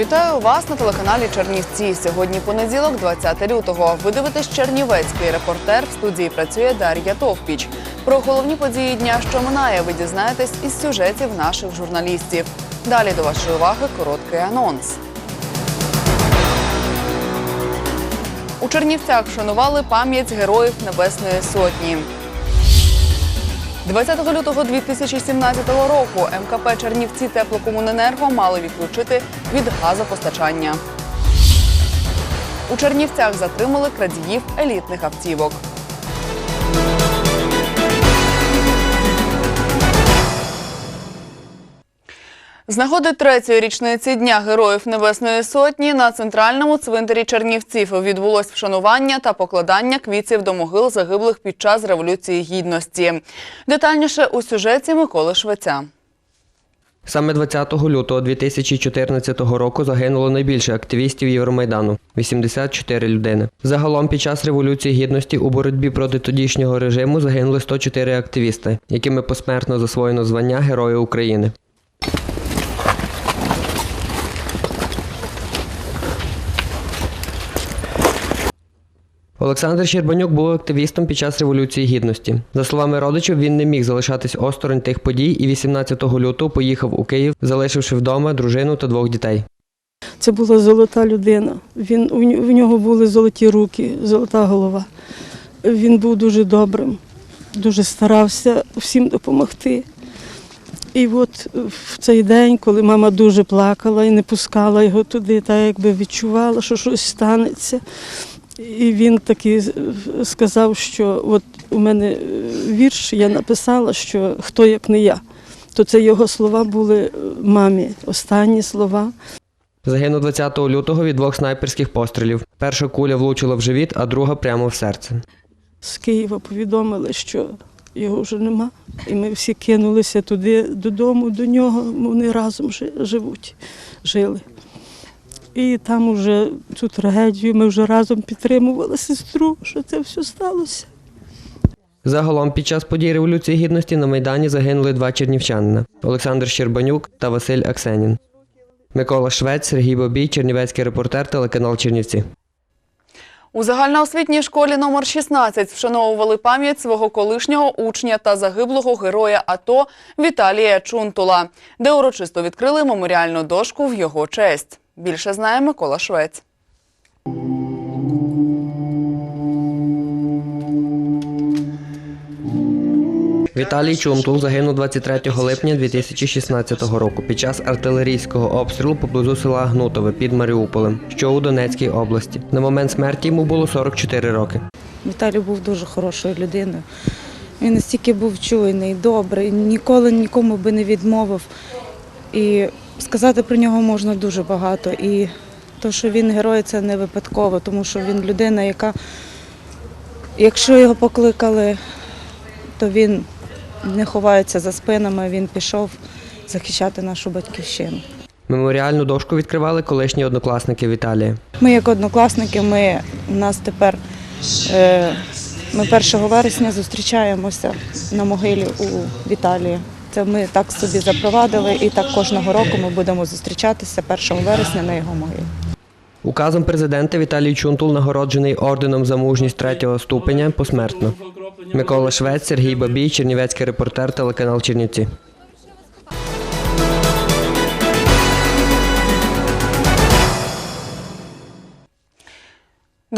Вітаю вас на телеканалі Чернівці. Сьогодні понеділок, 20 лютого. Ви дивитесь Чернівецький репортер. В студії працює Дар'я Товпіч. Про головні події дня, що минає, ви дізнаєтесь із сюжетів наших журналістів. Далі до вашої уваги короткий анонс. У Чернівцях вшанували пам'ять героїв Небесної Сотні. 20 лютого 2017 року МКП Чернівці Теплокомуненерго мали відключити від газопостачання. У Чернівцях затримали крадіїв елітних автівок. З нагоди третьої річниці Дня Героїв Небесної Сотні на центральному цвинтарі Чернівців відбулось вшанування та покладання квітів до могил загиблих під час Революції Гідності. Детальніше у сюжеті Миколи Швеця. Саме 20 лютого 2014 року загинуло найбільше активістів Євромайдану 84 людини. Загалом під час Революції Гідності у боротьбі проти тодішнього режиму загинули 104 активісти, якими посмертно засвоєно звання Героя України. Олександр Щербанюк був активістом під час Революції Гідності. За словами родичів, він не міг залишатись осторонь тих подій і 18 лютого поїхав у Київ, залишивши вдома дружину та двох дітей. Це була золота людина. Він, у нього були золоті руки, золота голова. Він був дуже добрим, дуже старався всім допомогти. І от в цей день, коли мама дуже плакала і не пускала його туди, так якби відчувала, що щось станеться. І він таки сказав, що от у мене е, вірш, я написала, що хто як не я. То це його слова були е, мамі, останні слова. Загинув 20 лютого від двох снайперських пострілів. Перша куля влучила в живіт, а друга прямо в серце. з Києва повідомили, що його вже нема. І ми всі кинулися туди додому, до нього. Вони разом живуть, жили. І там уже цю трагедію ми вже разом підтримували сестру, що це все сталося. Загалом під час подій Революції Гідності на Майдані загинули два чернівчанина Олександр Щербанюк та Василь Аксенін. Микола Швець, Сергій Бобій, Чернівецький репортер, телеканал Чернівці. У загальноосвітній школі номер 16 вшановували пам'ять свого колишнього учня та загиблого героя АТО Віталія Чунтула, де урочисто відкрили меморіальну дошку в його честь. Більше знає Микола Швець. Віталій Чунтул загинув 23 липня 2016 року під час артилерійського обстрілу поблизу села Гнутове під Маріуполем, що у Донецькій області. На момент смерті йому було 44 роки. Віталій був дуже хорошою людиною. Він настільки був чуйний, добрий, ніколи нікому би не відмовив. І сказати про нього можна дуже багато. І те, що він герой, це не випадково, тому що він людина, яка, якщо його покликали, то він не ховається за спинами, він пішов захищати нашу батьківщину. Меморіальну дошку відкривали колишні однокласники Віталія. Ми як однокласники, ми у нас тепер е, ми 1 вересня зустрічаємося на могилі у Віталії. Це ми так собі запровадили, і так кожного року ми будемо зустрічатися 1 вересня на його могилі. Указом президента Віталій Чунтул нагороджений орденом за мужність третього ступеня посмертно. Микола Швець, Сергій Бабій, Чернівецький репортер, телеканал Чернівці. –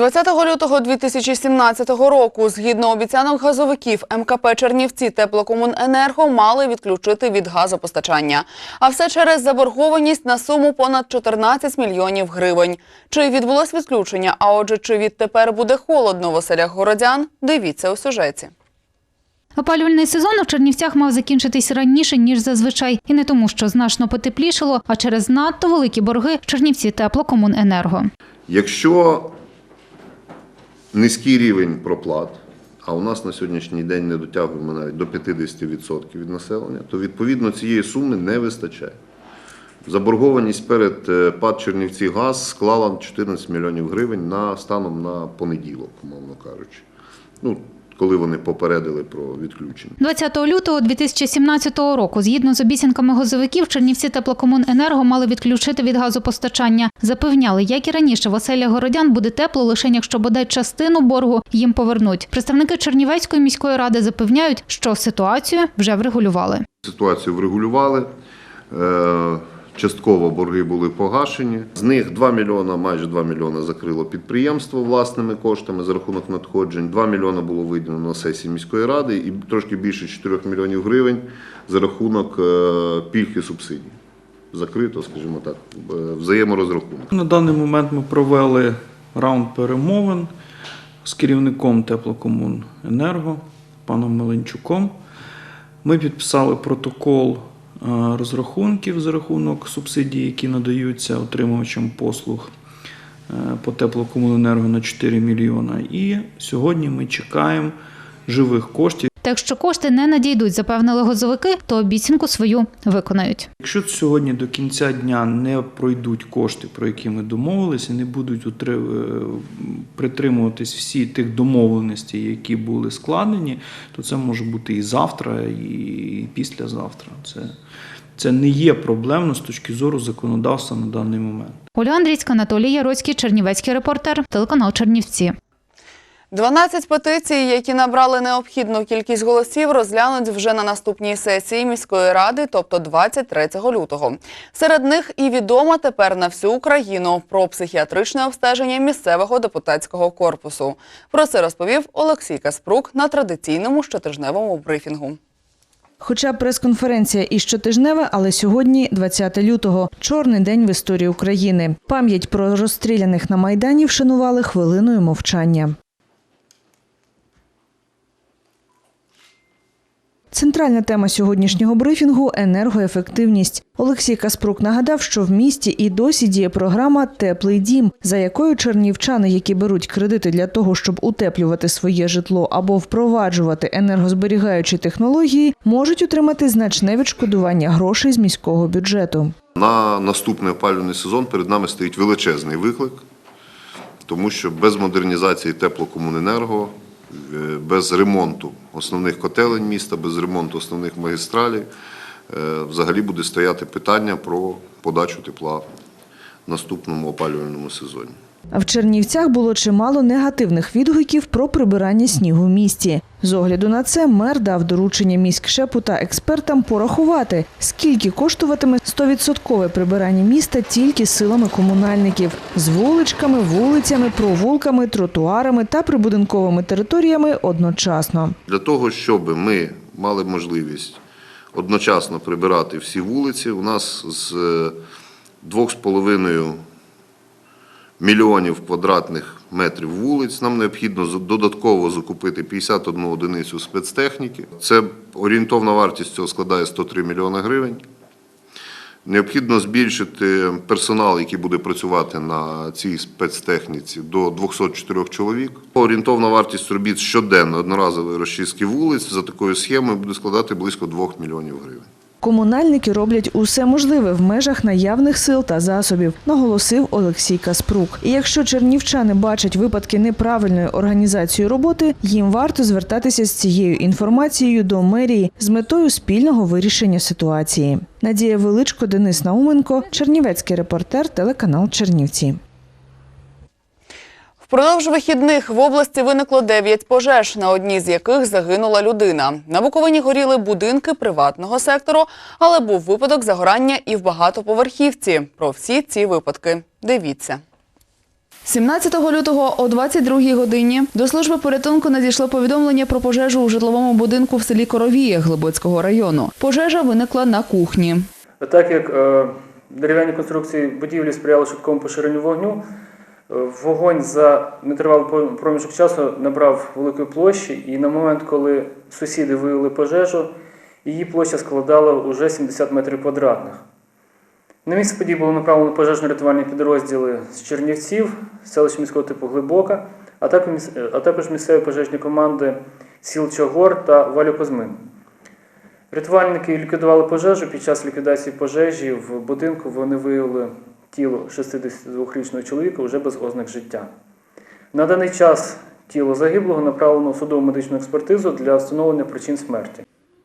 20 лютого 2017 року, згідно обіцянок газовиків, МКП Чернівці Теплокомуненерго мали відключити від газопостачання. А все через заборгованість на суму понад 14 мільйонів гривень. Чи відбулось відключення, а отже, чи відтепер буде холодно в оселях городян, дивіться у сюжеті. Опалювальний сезон у Чернівцях мав закінчитись раніше ніж зазвичай, і не тому, що значно потеплішало, а через надто великі борги Чернівці теплокомуненерго. Якщо низький рівень проплат, а у нас на сьогоднішній день не дотягуємо навіть до 50% від населення, то відповідно цієї суми не вистачає. Заборгованість перед е, ПАД Чернівці ГАЗ склала 14 мільйонів гривень на станом на понеділок, умовно кажучи. Ну, коли вони попередили про відключення. 20 лютого 2017 року, згідно з обіцянками газовиків, Чернівці теплокомуненерго мали відключити від газопостачання. Запевняли, як і раніше, в оселях городян буде тепло лише якщо бодай частину боргу їм повернуть. Представники Чернівецької міської ради запевняють, що ситуацію вже врегулювали. Ситуацію врегулювали. Частково борги були погашені. З них 2 мільйона, майже 2 мільйона закрило підприємство власними коштами за рахунок надходжень. 2 мільйона було виділено на сесії міської ради і трошки більше 4 мільйонів гривень за рахунок е, пільг і субсидій. Закрито, скажімо так, е, взаєморозрахунок. На даний момент ми провели раунд перемовин з керівником теплокомуненерго паном Меленчуком. Ми підписали протокол розрахунків за рахунок субсидій, які надаються отримувачам послуг е, по теплокомуненерго на 4 мільйона. І сьогодні ми чекаємо живих коштів. Та якщо кошти не надійдуть, запевнили газовики, то обіцянку свою виконають. Якщо сьогодні до кінця дня не пройдуть кошти, про які ми домовилися, не будуть е, притримуватись всі тих домовленостей, які були складені, то це може бути і завтра, і післязавтра. Це, це не є проблемно з точки зору законодавства на даний момент. Оля Андрійська, Анатолій Яроцький, Чернівецький репортер, телеканал Чернівці. 12 петицій, які набрали необхідну кількість голосів, розглянуть вже на наступній сесії міської ради, тобто 23 лютого. Серед них і відома тепер на всю Україну про психіатричне обстеження місцевого депутатського корпусу. Про це розповів Олексій Каспрук на традиційному щотижневому брифінгу. Хоча прес-конференція і щотижнева, але сьогодні, 20 лютого, чорний день в історії України. Пам'ять про розстріляних на майдані вшанували хвилиною мовчання. Центральна тема сьогоднішнього брифінгу енергоефективність. Олексій Каспрук нагадав, що в місті і досі діє програма Теплий дім, за якою чернівчани, які беруть кредити для того, щоб утеплювати своє житло або впроваджувати енергозберігаючі технології, можуть отримати значне відшкодування грошей з міського бюджету. На наступний опалювальний сезон перед нами стоїть величезний виклик, тому що без модернізації теплокомуненерго, без ремонту основних котелень міста, без ремонту основних магістралей, е, взагалі буде стояти питання про подачу тепла в наступному опалювальному сезоні. В Чернівцях було чимало негативних відгуків про прибирання снігу в місті. З огляду на це мер дав доручення міськшепу та експертам порахувати, скільки коштуватиме 100% прибирання міста тільки силами комунальників з вуличками, вулицями, провулками, тротуарами та прибудинковими територіями одночасно. Для того, щоб ми мали можливість одночасно прибирати всі вулиці, у нас з е, 2,5 мільйонів квадратних метрів вулиць нам необхідно додатково закупити 51 одиницю спецтехніки. Це орієнтовна вартість цього складає 103 мільйони гривень. Необхідно збільшити персонал, який буде працювати на цій спецтехніці, до 204 чоловік. Орієнтовна вартість робіт щоденно одноразової розчистки вулиць за такою схемою буде складати близько 2 мільйонів гривень. Комунальники роблять усе можливе в межах наявних сил та засобів, наголосив Олексій Каспрук. І якщо чернівчани бачать випадки неправильної організації роботи, їм варто звертатися з цією інформацією до мерії з метою спільного вирішення ситуації. Надія Величко, Денис Науменко, Чернівецький репортер, телеканал Чернівці. Впродовж вихідних в області виникло 9 пожеж, на одній з яких загинула людина. На Буковині горіли будинки приватного сектору, але був випадок загорання і в багатоповерхівці. Про всі ці випадки дивіться. 17 лютого о 22 годині до служби порятунку надійшло повідомлення про пожежу у житловому будинку в селі Коровіє Глибоцького району. Пожежа виникла на кухні. Так як е, дерев'яні конструкції будівлі сприяли швидкому поширенню вогню, Вогонь за нетривалий проміжок часу набрав великої площі, і на момент, коли сусіди виявили пожежу, її площа складала вже 70 метрів квадратних. На місце події було направлено пожежно-рятувальні підрозділи з Чернівців, селищ міського типу Глибока, а також місцеві пожежні команди сіл Чогор та Валю Козмин. Рятувальники ліквідували пожежу. Під час ліквідації пожежі в будинку вони виявили тіло 62-річного чоловіка вже без ознак життя. На даний час тіло загиблого направлено у судову медичну експертизу для встановлення причин смерті.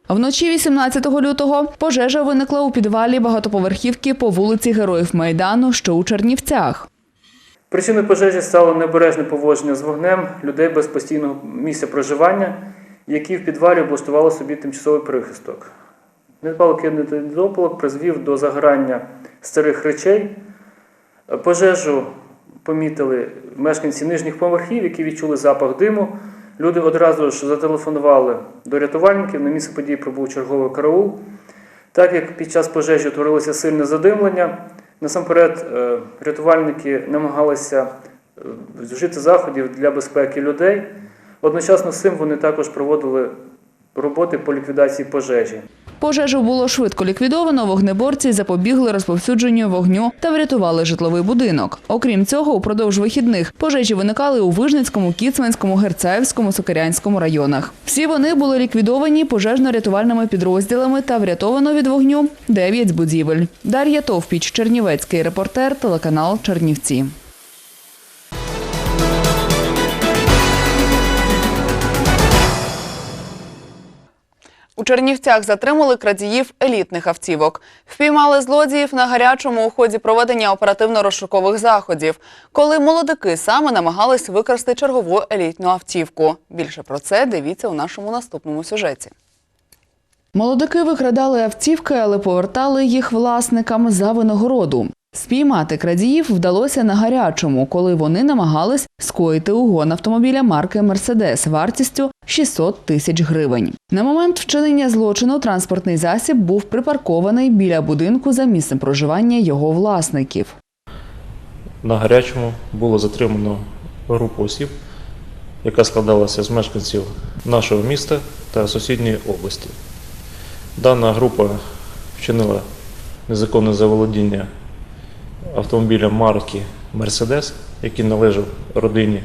Вночі 18 лютого пожежа виникла у підвалі багатоповерхівки по вулиці Героїв Майдану, що у Чернівцях. Причиною пожежі стало небережне поводження з вогнем людей без постійного місця проживання, які в підвалі облаштували собі тимчасовий прихисток. Недбало кинутий дополок призвів до загорання старих речей. Пожежу помітили мешканці нижніх поверхів, які відчули запах диму. Люди одразу ж зателефонували до рятувальників. На місце події прибув черговий караул. Так як під час пожежі утворилося сильне задимлення, насамперед е, рятувальники намагалися е, вжити заходів для безпеки людей. Одночасно з цим вони також проводили роботи по ліквідації пожежі. Пожежу було швидко ліквідовано, вогнеборці запобігли розповсюдженню вогню та врятували житловий будинок. Окрім цього, упродовж вихідних пожежі виникали у Вижницькому, Кіцманському, Герцаївському, Сокирянському районах. Всі вони були ліквідовані пожежно-рятувальними підрозділами та врятовано від вогню 9 будівель. Дар'я Товпіч, Чернівецький репортер, телеканал Чернівці. Чернівцях затримали крадіїв елітних автівок. Впіймали злодіїв на гарячому у ході проведення оперативно-розшукових заходів, коли молодики саме намагались викрасти чергову елітну автівку. Більше про це дивіться у нашому наступному сюжеті. Молодики викрадали автівки, але повертали їх власникам за винагороду. Спіймати крадіїв вдалося на гарячому, коли вони намагались скоїти угон автомобіля марки Мерседес вартістю 600 тисяч гривень. На момент вчинення злочину транспортний засіб був припаркований біля будинку за місцем проживання його власників. На гарячому було затримано групу осіб, яка складалася з мешканців нашого міста та сусідньої області. Дана група вчинила незаконне заволодіння автомобілем марки Мерседес, який належав родині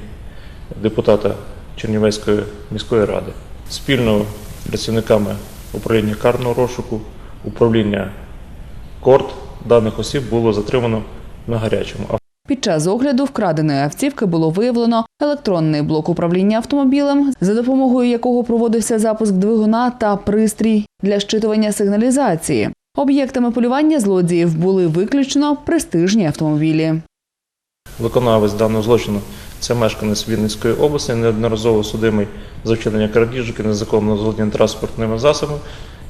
депутата Чернівецької міської ради. Спільно працівниками управління карного розшуку, управління КОРТ даних осіб було затримано на гарячому. Під час огляду вкраденої автівки було виявлено електронний блок управління автомобілем, за допомогою якого проводився запуск двигуна та пристрій для щитування сигналізації. Об'єктами полювання злодіїв були виключно престижні автомобілі. Виконавець даного злочину це мешканець Вінницької області, неодноразово судимий за вчинення крадіжок і незаконного злодіння транспортними засобами,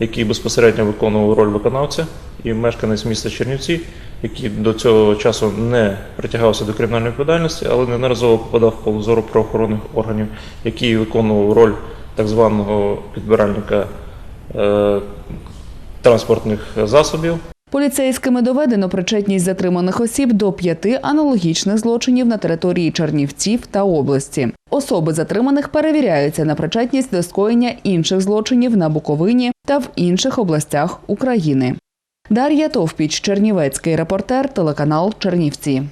який безпосередньо виконував роль виконавця, і мешканець міста Чернівці, який до цього часу не притягався до кримінальної відповідальності, але неодноразово попадав в поле зору правоохоронних органів, який виконував роль так званого підбиральника е, транспортних засобів. Поліцейськими доведено причетність затриманих осіб до п'яти аналогічних злочинів на території Чернівців та області. Особи затриманих перевіряються на причетність до скоєння інших злочинів на Буковині та в інших областях України. Дар'я Товпіч, Чернівецький репортер, телеканал Чернівці.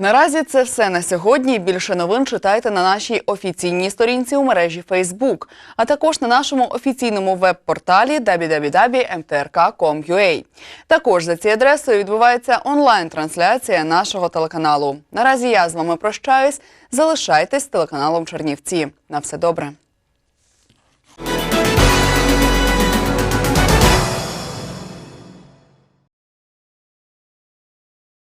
Наразі це все на сьогодні. Більше новин читайте на нашій офіційній сторінці у мережі Facebook, а також на нашому офіційному веб-порталі www.mtrk.com.ua. Також за цією адресою відбувається онлайн-трансляція нашого телеканалу. Наразі я з вами прощаюсь. Залишайтесь телеканалом Чернівці. На все добре.